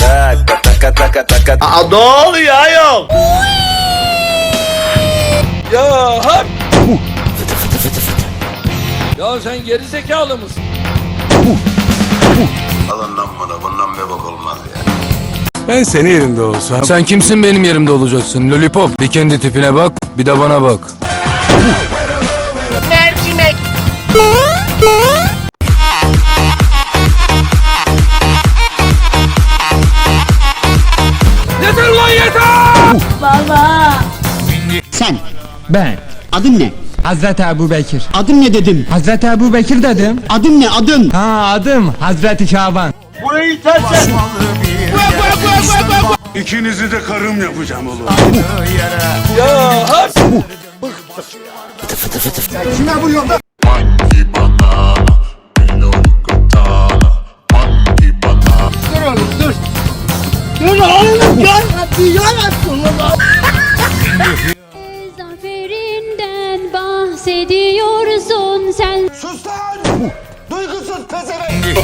ya. Aa ne oluyor ayol? Ya hak! Ya sen geri zekalı mısın? Alın lan bana bundan bir bak olmaz ya. Ben senin yerinde olsam. Sen kimsin benim yerimde olacaksın lollipop? Bir kendi tipine bak bir de bana bak. Yeter lan yeter! Sen Ben adın ne? Hazreti Ebu Bekir. Adın ne dedim? Hazreti Ebu Bekir dedim. Adın ne adın? Ha adım Hazreti Şaban. İkinizi de karım yapacağım oğlum. Ya hak! Monkey Zaferinden bahsediyorsun sen Sus lan! Duygusuz pezevenk!